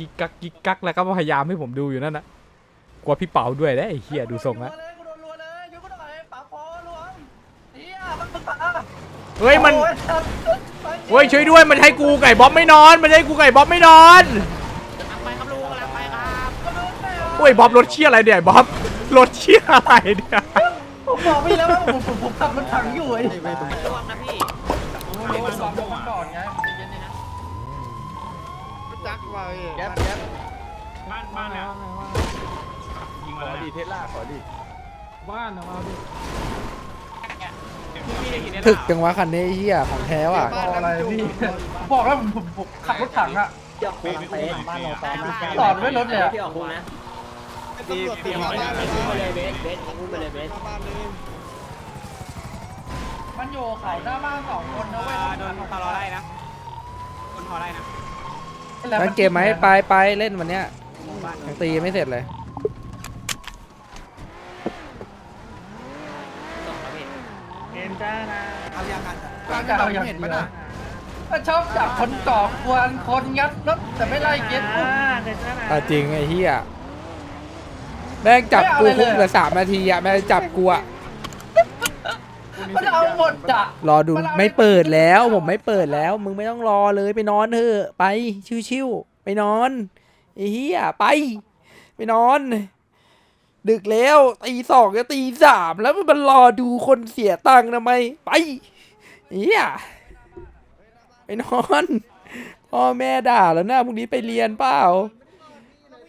กิกกักกิกกักแล้วก็พยายามให้ผมดูอยู่นั่นนะกลัวพี่เป๋าด้วยนะไอ้เฮียดูทรงแล้วเลยกูโดนรัวเลยยกกูหน่อยปากคอรวมเฮียมันมันปะเฮ้ยมันโอ้ยเฮ้ยช่วยด้วยมันให้กูไก่บ๊อบไม่นอน มันให้กูไก่บ๊อบไม่นอนไปครับลุงกำลังไปครับโอ้ยบ๊อบรถเชี่ยอะไรเนี่ยบ๊อบรถเชี่ยอะไรเนี่ยผมบอกพี่แล้วว่าผมผมผมขับรถถังอยู่ไอ้ระวังนะพี่ จักว่าแก๊ปแก๊ปบ้านบ้านเนี่ยยิงมาแล้วดีเทสลาขอดีพี่ได้ยินได้ถึกจังวะคันนี้ไอ้เหี้ยของแท้ว่ะบอกอะไรพี่ผมบอกแล้วผมผมผมขับรถถังอะปีนไปบ้านเราตอนจอดไว้รถเลยอะพี่ออกคุกนะตำรวจเตรียมมาได้เลยพูดไปเลยเบสเบสพูดไปเลยเบสบ้านเลยมันอยู่เขาหน้าบ้านสองคนนะเว้ยโดนตลอได้นะคนพอได้นะ เล่นเกมไหมไปไปเล่นวันเนี้ยยังตีไม่เสร็จเลยส่งแล้วพี่ก็จะเอาอย่างเดียวก็ชอบจับคนก่อกวนคนงัดรถแต่ไม่ไล่เก็ตปุ๊บอะจริงไอ้เหี้ยแม่งจับกูไม่เอาเลย คุกเหลือสามนาทีอะแม่งจับกูอะ มันเอาหมดอะรอดูไม่เปิดแล้วผมไม่เปิดแล้ว มึงไม่ต้องรอเลยไปนอนเถอะไปชิวๆไปนอนไอ้เหี้ยไป ไปนอน ดึกแล้วตีสองจะตีสามแล้วมันรอดูคนเสียตังค์ทำไมไปไอ้เหี้ยไปนอนพ่อแม่ด่าแล้วนะพรุ่งนี้ไปเรียนเปล่า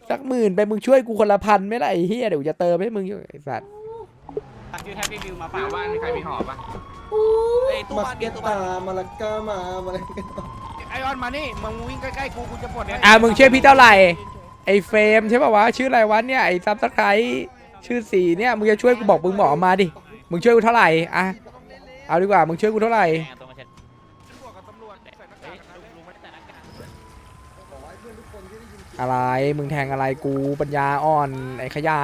สักหมื่นไปมึงช่วยกูคนละพันไหม่ล่ะไอ้เหี้ยเดี๋ยวกูจะเติมให้มึงอยู่ไอ้สัตว์ ตักชื่อแทบพี่วิวมาฝากบ้านใครมีหอป่ะไอ้ตู้มาบ้านเบีเก็ยตตู้บ้าตานมาลาก้ามามาลาก้าไอออนมานี่มึงวิ่งใกล้ๆกูกูจะปลดเนี่ยอะมึงชื่อพี่เท่าไหร่ ไอ้เฟรมใช่ป่าวะชื่ออะไรวะเนี่ยไอ้ซับสไครชื่อสีเนี่ยมึงจะช่วยกูบอกมึงบอกมาดิมึงช่วยกูเท่าไหร่อะเอาดีกว่ามึงช่วยกูเท่าไหร่แตัวมาเช็ดบวกกับตำรวจใส่หน้ากากกันนะลุงไม่ได้แต่หน้ากากอะไรมึงแทงอะไรกูปัญญาอ่อนไอ้ขยะ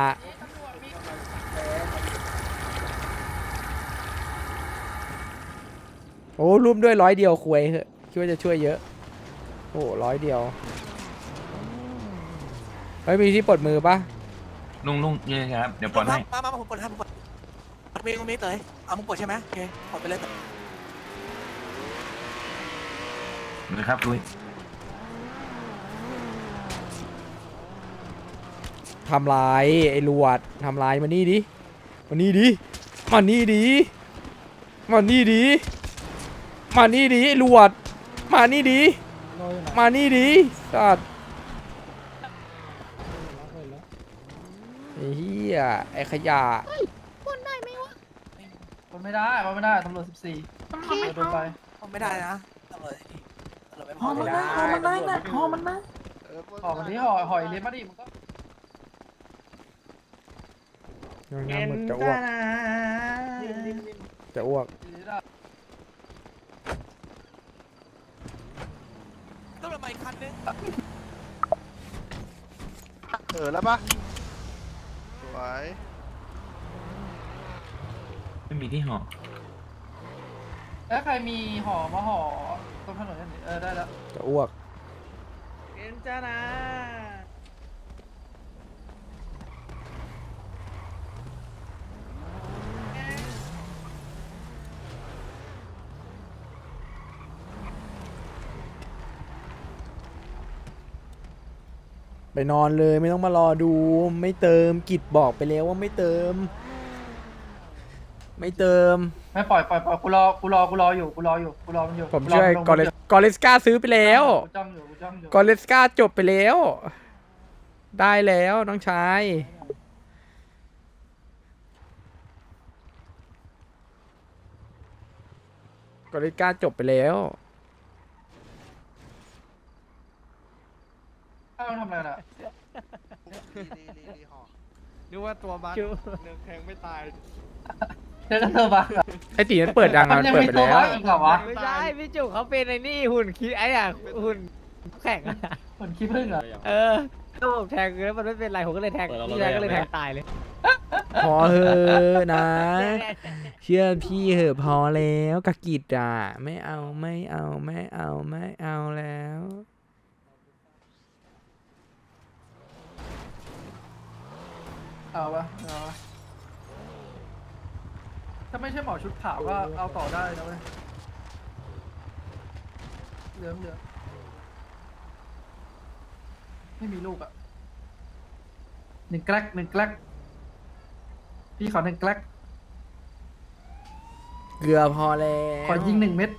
โอ้ร่วมด้วยร้อยเดียวคุยเหอะคิดว่าจะช่วยเยอะ โอ้ร้อยเดียวเฮ้ยมีที่ปลดมือปะลุงลุงยืนครับ เดี๋ยวปลดให้มามามาผมปลดให้ผมปลดเมย์ก็เมย์เลยเอามึงปลดใช่ไหมโอเคปลดไปเลยเลยครับลุยทำลายไอ้ลวดทำลายมานี่ดิมานี่ดิมานี่ดิมานี่ดิ มานี่ดิไอ้ลวด มานี่ดิมานี่ดิสัตว์ไอ้เหี้ยไอ้ขยะมันไม่ได้มันไม่ได้ตำรวจสิบสี่โดนไปไม่ได้นะตำรวจตำรวจไม่พอมันได้มันได้นะหอมันได้หอมันที่หอหอยเลี้ยมาดิมันก็งานหมดจะอ้วกจะอ้วก ตำรวจมาอีกคันนึงเออแล้วปะสวยไม่มีที่ห่อแล้วใครมีห่อมาห่อตรงถนนนั่นดิเออได้แล้วจะอ้วก เอ็นจ้านะ ไปนอนเลยไม่ต้องมารอดู ไม่เติมกิจบอกไปแล้วว่าไม่เติม ไม่เติม ไม่ปล่อยปล่อยปล่อยกูรอกูรอกูรออยู่กูรออยู่กูรอมันอยู่ผมกูรอช่วยนลงกอเลสกอเลสกาซื้อไปแล้ว กูจ้องอยู่กูจ้องอยู่กอเลสกาจบไปแล้ว ได้แล้วน้องชาย กอเลสกาจบไปแล้ว อ้าว มันทำอะไรกันอะดีดีดีห่อนึกว่าตัวบัคเนื้องแทงไม่ตาย เดี๋ยวจะเธอบ้างเหรอไอตีนั้นเปิดยังมัอะนยังเปิดมีไปตัวแล้วบ้างอีกเหรอวะไม่ใช่พี่จุกเขาเป็นไอ้นี่หุ่นคิดไอ้อะหุ่นแข่งอะคนขี้ผึ้งเหรอเออก็ผมแทงแล้วมันไม่เป็นไรผมก็เลยแทงพี่แทงก็เลยแทงตายเลยพอเหอะนะ เชื่อพี่เหอะพอแล้วกะกิดอะ ไม่เอาไม่เอาไม่เอาไม่เอาแล้ว เอาวะเอาวะถ้าไม่ใช่หมอชุดขาวก็เอาต่อได้นะเว้ยเหลืองเหลืองไม่มีลูกอะหนึ่งแกลกหนึ่งแกลกพี่ขอหนึ่งแกลกเกลือพอแล้วขอยิงหนึ่งเม็ด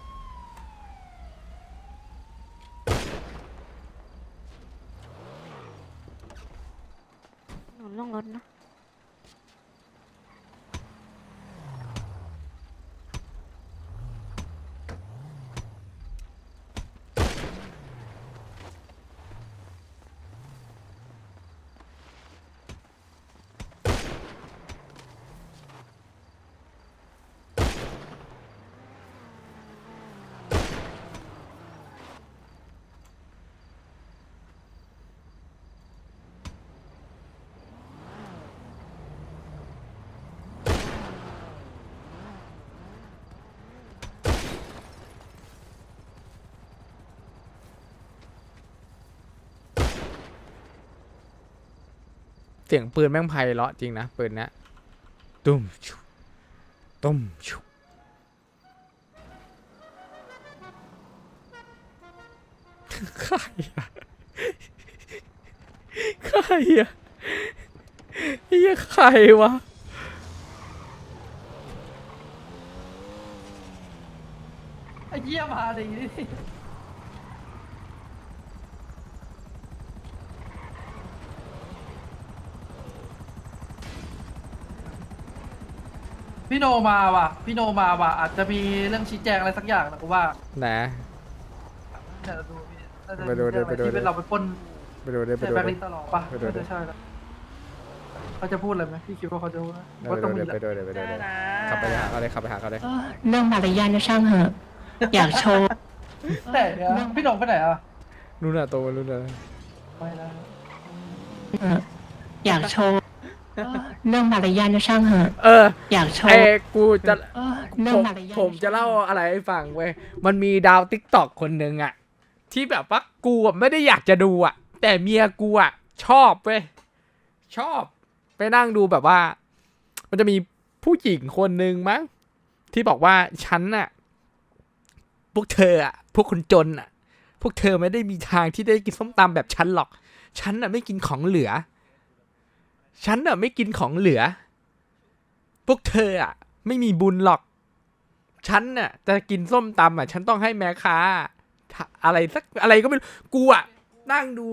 เสียงปืนแม่งไพเราะจริงนะปืนนี้ยตุ้มชุตุ้มชุใครอะใครอะเฮียใครวะไอ้เหี้ยมาดี พี่โนมาว่ะ พี่โนมาว่ะ อาจจะมีเรื่องชี้แจงอะไรสักอย่างนะกูว่าไหนเดี๋ยวดูพี่น่าจะไปดูดิมีเรื่องอะไปดูดิ ที่เป็นเราไปปล้นไปดูดิไปใส่ดูแบงค์ดิลิงตลอดป่ะไปดูดิ น่าจะใช่แล้วเขาจะพูดอะไรไหมพี่คิดว่าเขาจะพูดไหมไปว่าดูต้องมีดิแหละไปดูดิไปดูดิขับไปหาเขาเลยขับไปหาเขาเลยเรื่องมารยาทก็ช่างเหอะ อยากโชว์ แต่เดี๋ยวพี่โหนงไปไหนอะนู่นน่ะตัวนู่นน่ะไปแล้วเอออยากโชว์ เรื่องมารยาทก็ช่างเหอะเอออยากโชไอ้ว์กูจะเออเรื่อผงมมารยาทผมจะเล่าอะไรให้ฟังเว้ยมันมีดาวติ๊กตอกคนหนึ่งอะที่แบบว่ากูอะไม่ได้อยากจะดูอะแต่เมียกูอะชอบเว้ยชอบ ไปนั่งดูแบบว่า มันจะมีผู้หญิงคนหนึ่งมั้งที่บอกว่าฉันน่ะ พวกเธออะพวกคนจนอะพวกเธอไม่ได้มีทางที่ได้กินส้มตำแบบฉันหรอก ฉันน่ะไม่กินของเหลือ ฉันน่ะไม่กินของเหลือ พวกเธออะ ไม่มีบุญหรอก ฉันน่ะ จะกินส้มตำอะ ฉันต้องให้แม่ค้า อะไรสักอะไรก็ไม่รู้กูอะนั่งดู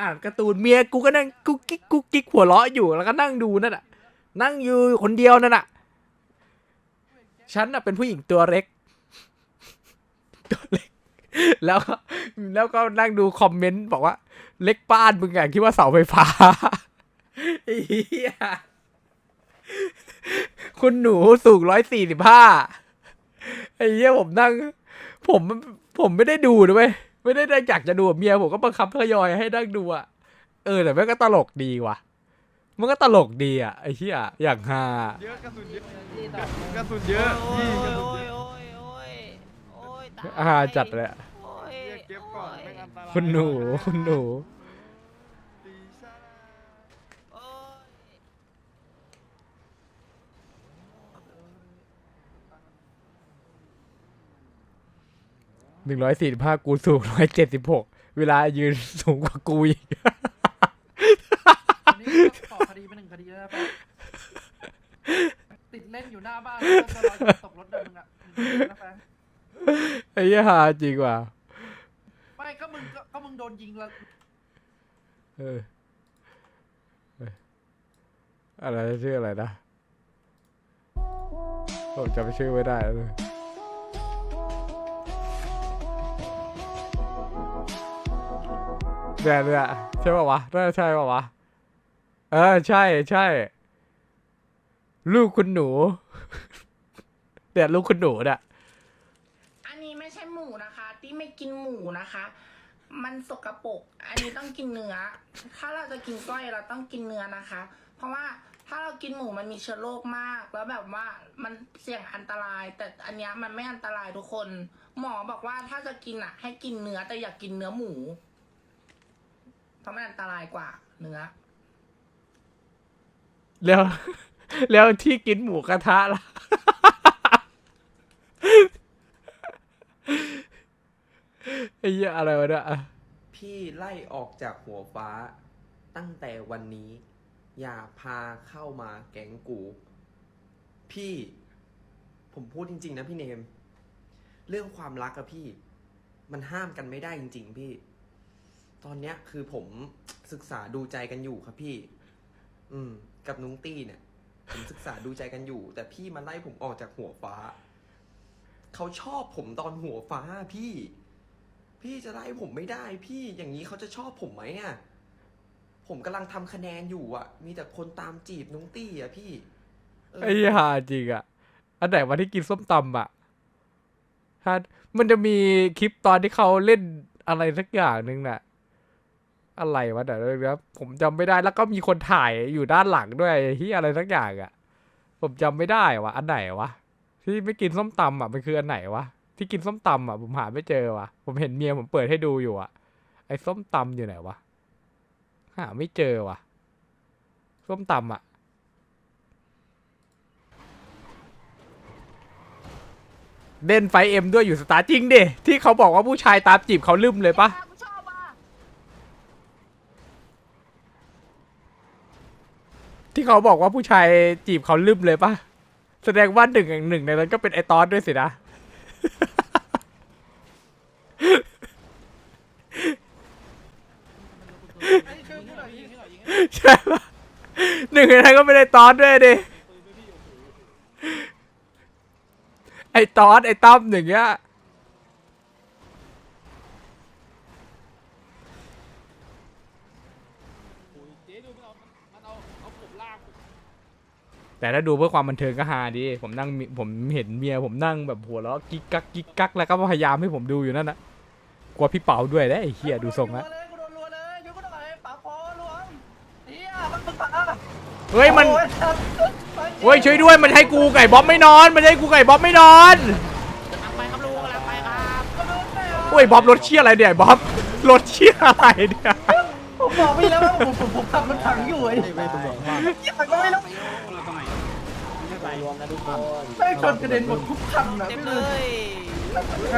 อ่านการ์ตูนเมียกูก็นั่งกุ๊กกิ๊กกุ๊กกิ๊กหัวเราะอยู่แล้วก็นั่งดูนั่นอะ นั่งอยู่คนเดียวนั่นอะ ฉันน่ะเป็นผู้หญิงตัวเล็ก ตัวเล็ก แล้วก็แล้วก็นั่งดูคอมเมนต์บอกว่า เล็กบ้านมึงอะคิดว่าเสาไฟฟ้า ไอ้เหี้ยคุณหนูสูงร้อยสี่สิบห้าไอ้เหี้ยผมนั่ง ผมผมไม่ได้ดูนะเว้ยไม่ได้ได้อยากจะดูกับเมียผมก็บังคับทยอยให้นั่งดูอะเออแต่แม่งก็ตลกดีว่ะ มันก็ตลกดีอะไอ้เหี้ยอย่างฮาเยอะกระสุนเยอะกระสุนเยอะพี่กระสุนเยอะฮาจัดเลยอะเรียกเก็บก่อนไม่อันตราย คุณหนูคุณหนู หนึ่งร้อยสี่สิบห้ากูสูงร้อยเจ็ดสิบหกเวลายืนสูงกว่ากูอีกอันนี้ก็ต่อคดีไปหนึ่งคดีแล้วนะแป๊บติดเล่นอยู่หน้าบ้านแล้วก็รอจะตกรถเดินมึงอะนะแป๊บไอ้เหี้ยฮาจริงว่ะไม่ก็มึงก็ก็มึงโดนยิงแล้วเออเอออะไรชื่ออะไรนะผมจำชื่อไม่ได้เลย เนี่ยเนี่ยใช่ป่าวะน่าจะใช่ป่าวะ เออใช่ใช่ ลูกคุณหนูเนี่ยลูกคุณหนูเนี่ยอันนี้ไม่ใช่หมูนะคะ ที่ไม่กินหมูนะคะ มันสกปรกอันนี้ต้องกินเนื้อ ถ้าเราจะกินก้อยเราต้องกินเนื้อนะคะ เพราะว่าถ้าเรากินหมูมันมีเชื้อโรคมาก แล้วแบบว่ามันเสี่ยงอันตราย แต่อันเนี้ยมันไม่อันตรายทุกคน หมอบอกว่าถ้าจะกินอะ ให้กินเนื้อแต่อย่ากกินเนื้อหมู เพราะมันอันตรายกว่าเนื้อ แล้ว แล้วที่กินหมูกระทะล่ะ ไอ้เหี้ยอะไรวะเนี่ยอะพี่ไล่ออกจากหัวฟ้า ตั้งแต่วันนี้ อย่าพาเข้ามาแก๊งกู พี่ ผมพูดจริง ๆ นะพี่เนม เรื่องความรักอะพี่ มันห้ามกันไม่ได้จริง ๆ พี่ ตอนเนี้ยคือผมศึกษาดูใจกันอยู่ครับพี่ อืม กับนุ้งตี้เนี่ย ผมศึกษาดูใจกันอยู่ แต่พี่มาไล่ผมออกจากหัวฟ้า เขาชอบผมตอนหัวฟ้าพี่ พี่จะไล่ผมไม่ได้ พี่อย่างนี้เขาจะชอบผมไหมอะผมกำลังทำคะแนนอยู่อะ มีแต่คนตามจีบนุ้งตี้อะพี่ ไอ้เหี้ยหาจริงอะ อันไหนวันที่กินส้มตำอะถ้ามันจะมีคลิปตอนที่เขาเล่นอะไรสักอย่างหนึ่งน่ะ อะไรวะเดี๋ยวนะผมจำไม่ได้แล้วก็มีคนถ่ายอยู่ด้านหลังด้วยที่อะไรสักอย่างอะผมจำไม่ได้วะอันไหนวะที่ไม่กินส้มตำอะมันคืออันไหนวะที่กินส้มตำอะผมหาไม่เจอวะผมเห็นเมียผมเปิดให้ดูอยู่อะ ไอ้ส้มตำอยู่ไหนวะหาไม่เจอวะส้มตำอะเล่นไฟเอ็มด้วยอยู่สตาร์จริงดิที่เขาบอกว่าผู้ชายตามจีบเขาลืมเลยปะ ที่เขาบอกว่าผู้ชายจีบเขาลืมเลยปะแสดงว่าหนึ่งอย่างหนึ่งในนั้นก็เป็นไอตอนด้วยสินะ ใช่ปะหนึ่งในนั้นก็เป็นไอตอนด้วยดิไอตอนไอตั้มอย่างเงี้ย แต่ถ้าดูเพื่อความบันเทิงก็ฮาดี ผมนั่งมีผมเห็นเมียผมนั่งแบบหัวเราะกิ๊กกักกิ๊กกักแล้วก็พยายามให้ผมดูอยู่นั่นนะกลัวพี่เป๋าด้วยนะไอ้เฮียดูทรงละกูโดนรัวเลยกูโดนรัวเลยช่วยกูหน่อยปากคอรวมเฮียมันมันปากเฮ้ยมันโอ้ยครับเฮ้ยช่วยด้วยมันให้กูไก่บ๊อบไม่นอน มันให้กูไก่บ๊อบไม่นอนไปครับลุงกำลังไปครับโอ้ยบ๊อบรถเชี่ยอะไรเนี่ยบ๊อบรถเชี่ยอะไรเนี่ยผม บอกพี่แล้วว่าผมผมผมขับรถถังอยู่ไอ้ไม่ต้องบอกว่าก็ไม่รู้แม่งชนกระเด็นหมดทุกคันนะเต็มไม่เลเลย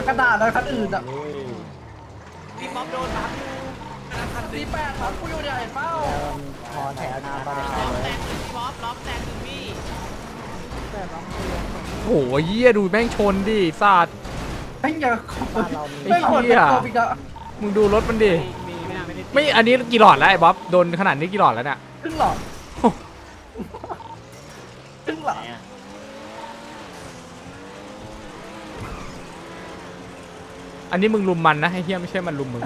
ยกระดาษแล้วคันอื่นอะพี่บ๊อบโดนครับสี่แปดครับกูอยู่เนี่ยเห็นเปล่าล้อมแตกหนึ่งพี่บ๊อบล้อมแตกหนึ่งพี่โอ้ยเยี่ยดูแม่งชนดิสัตว์แม่งอย่าขโมยไอ้แม่งโหดเหี้ยโกบอีกอะมึงดูรถมันดิ ไม่อันนี้กี่หลอดแล้วไอ้บ๊อบโดนขนาดนี้กี่หลอดแล้วเนี่ยครึ่งหลอดครึ่งหลอดอันนี้มึงลุมมันนะไอ้เฮียไม่ใช่มันลุมมึง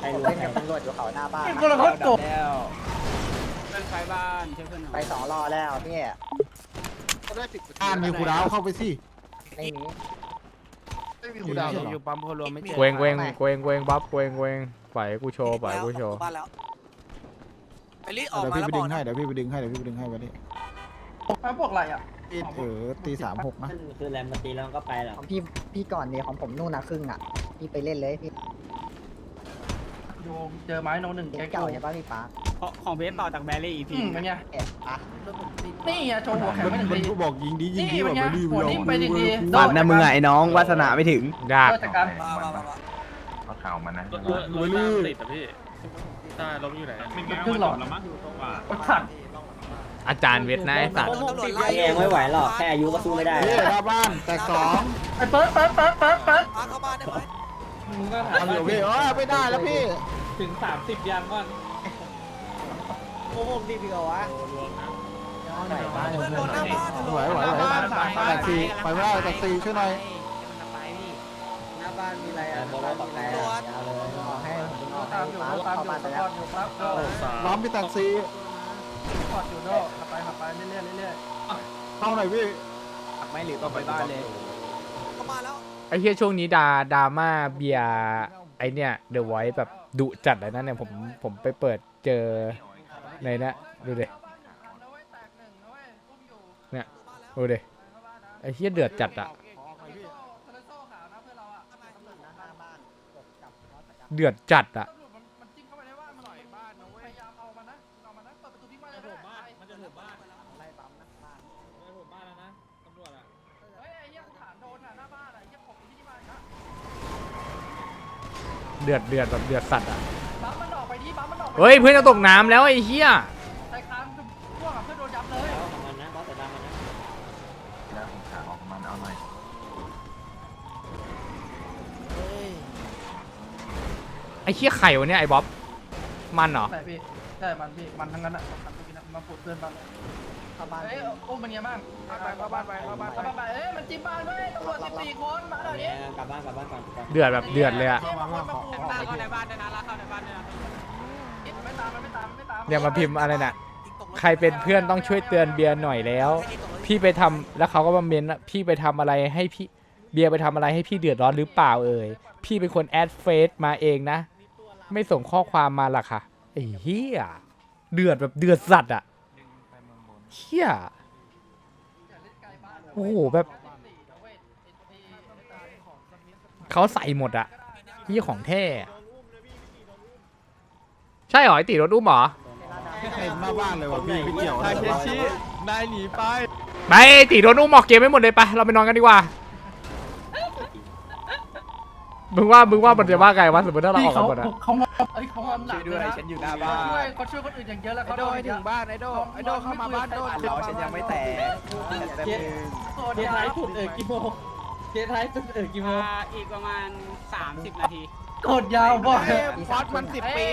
ไปเล่นกับตำรวจอยู่เขาหน้าบ้านไอ้คนละคนโกบเพื่อนใครบ้านเชื่อเพื่อนหน่อยไปสองรอแล้วพี่อ่านมีคูดาวเข้าไปสิไม่มีไม่มีคูดาวหรออยู่ปั๊มโพลมไม่เจอเกวงเกวงเกวงเกวงบ๊อบเกวงเกวง ปล่อยให้กูโชว์ปล่อยให้กูโชว์ไอ้ลิออกเดี๋ยวมาพี่แล้วไปบดึอกงนะให้เดี๋ยวพี่ไปดึงให้เดี๋ยวพี่ไปดึงให้วันนี้มาพวกอะไรอะเออตีสามหกนะคือแรมมาตีแล้วก็ไปแล้วของพี่พี่ก่อนเนี่ยของผมนู่นนะครึ่งอะ พี่ไปเล่นเลยพี่โยมเจอไม้โนหนึ่งแกเก่าเก่าใช่ป่ะพี่ป๊าของเพชรต่อจากแบรี่อีกที อืมเป็นไงเอ๊ะอะนี่ไงโชว์หัวแข็งมันไม่ถึงมันดีก็บอกยิงดียิงดีนี่แบบเป็นไงไม่ดีหัวนิ่มไปดีๆฝันนะมึงไงน้องวาสนาไม่ถึงดาบจัดการเขา ข่าวมันนะรวยลื่นครึ่งหลอดรถถังอาจารย์เวทนะไอ้สัตว์แงไม่ไหวหรอก แค่อายุก็สู้ไม่ได้เฮ้ยหน้าบ้านแตกสองไอ้เปิดเปิดเปิดเปิดเปิดเอาเดี๋ยวพี่เออไม่ได้แล้วพี่ ถึงสามสิบยังก่อนโอ้โหดีพี่ก็วะไหนบ้านไหวไหวไหวแตกสี่ไปไม่ได้แตกสี่ช่วยหน่อยหน้า บ้านมีอะไรอะบอกว่ามีอะไรอะยาวเลยขอให้ผมออกตามอยู่ฟ้าตามเข้าอยู่บ้านสไปปแล้อวร์ตอยู่ครับก็ล้อมพี่แตกสี่สปอร์ตอยู่โดขับไปขับไปเรื่อยๆเรื่อยเข้าหน่อยพี่ไม่หรือก็ไปบ้านเลยไอ้เฮียช่วงนี้ดาดราม่าเบียร์ไอเนี่ยเดอะไวท์แบบดุจัดเลยนะเนี่ยผมผมไปเปิดเจอในเนะดูดิเนี่ยดูดิไอ้เฮียเดือดจัดอะ เดือดจัดอะมันจิ้มเข้าไปในบ้านมันหน่อยบ้านนะเว้ยพยายามเอามันนะเอามันนะเปิดประตูทิ้งไว้เลยผมว่ามันจะถเฮ้ยไอ้เหี้ยกูถามโดนอะหน้าบ้านอะไอ้เหี้ยผมที่บ้านนะเดือดเดือดแบบเดือดสัตว์อะบัมมันออกไปดิบัมมันออกไปเฮ้ยเพื่อนจะตกน้ำแล้วไอ้เหี้ย ใส่คางพวกกับเพื่อนโดนยับเลย แล้วผมขาออกมันเอาหน่อย ไอ้ เหี้ยไข่วะเนี่ยไอ้บ๊อบ มันเหรอใช่พี่ใช่มันพี่ มันทั้งนั้นอะมันทุกทีนะมาปวดเพื่อนบ้านเลยเข้าบ้านเอ้ยอุ้มมันเงี้ยบ้างไปเข้าบ้านไปเข้าบ้านเข้าบ้านไปเอ้ยมันจิ้มบ้านด้วยตำรวจสิบสี่คนมาเดี๋ยวนี้กลับบ้านกลับบ้านก่อนก่อนเดือดแบบเดือดเลยอะมาคนมาปลุกลากเข้าในบ้านด้วยนะลากเข้าในบ้านด้วยนะมันไม่ตามมันไม่ตามมันไม่ตามเนี่ยมาพิมพ์อะไรน่ะ ใครเป็นเพื่อนต้องช่วยเตือนเบียร์หน่อยแล้ว พี่ไปทำแล้วเขาก็มาเมนว่าพี่ไปทำอะไรให้พี่เบียร์ไปทำอะไรให้พี่เดือดร้อนหรือเปล่าเอ่ยพี่เป็นคนแอดเฟซมาเองนะ ไม่ส่งข้อความมาล่ะค่ะไอ้เหี้ยเดือดแบบเดือดสัตว์อะเหี้ยโอ้โหแบบเขาใส่หมดอะนี่ของแท้อะใช่เหรอไอตีรถอุ้มเหรอเต็มหน้าบ้านเลยว่ะพี่ไม่เกี่ยวนายเคชินายหนีไปไปตีโดนอุ้มออกเกมไม่หมดเลยไปเราไปนอนกันดีกว่า มึงว่ามึงว่ามันจะว่าไงวะสมมติถ้าเราอพี่อกกัเขานหมดอะเขางอมเอ้ยเขางอมหลัช่วงยด้วยนะฉันอยู่หน้าบ้านช่วยเขาช่วยคนอื่นอย่างเยอะแล้วไอเขาโดให้ถึงบ้านไอโดไอโดเข้ามาบ้านโดเราฉันยังไม่แตกเกียร์ท้ายสุดเออกี่โมงเกียร์ท้ายสุดเออกี่โมงอ่าอีกประมาณ 30 นาที กดยาวบ่อย ฟอสมันสิบปี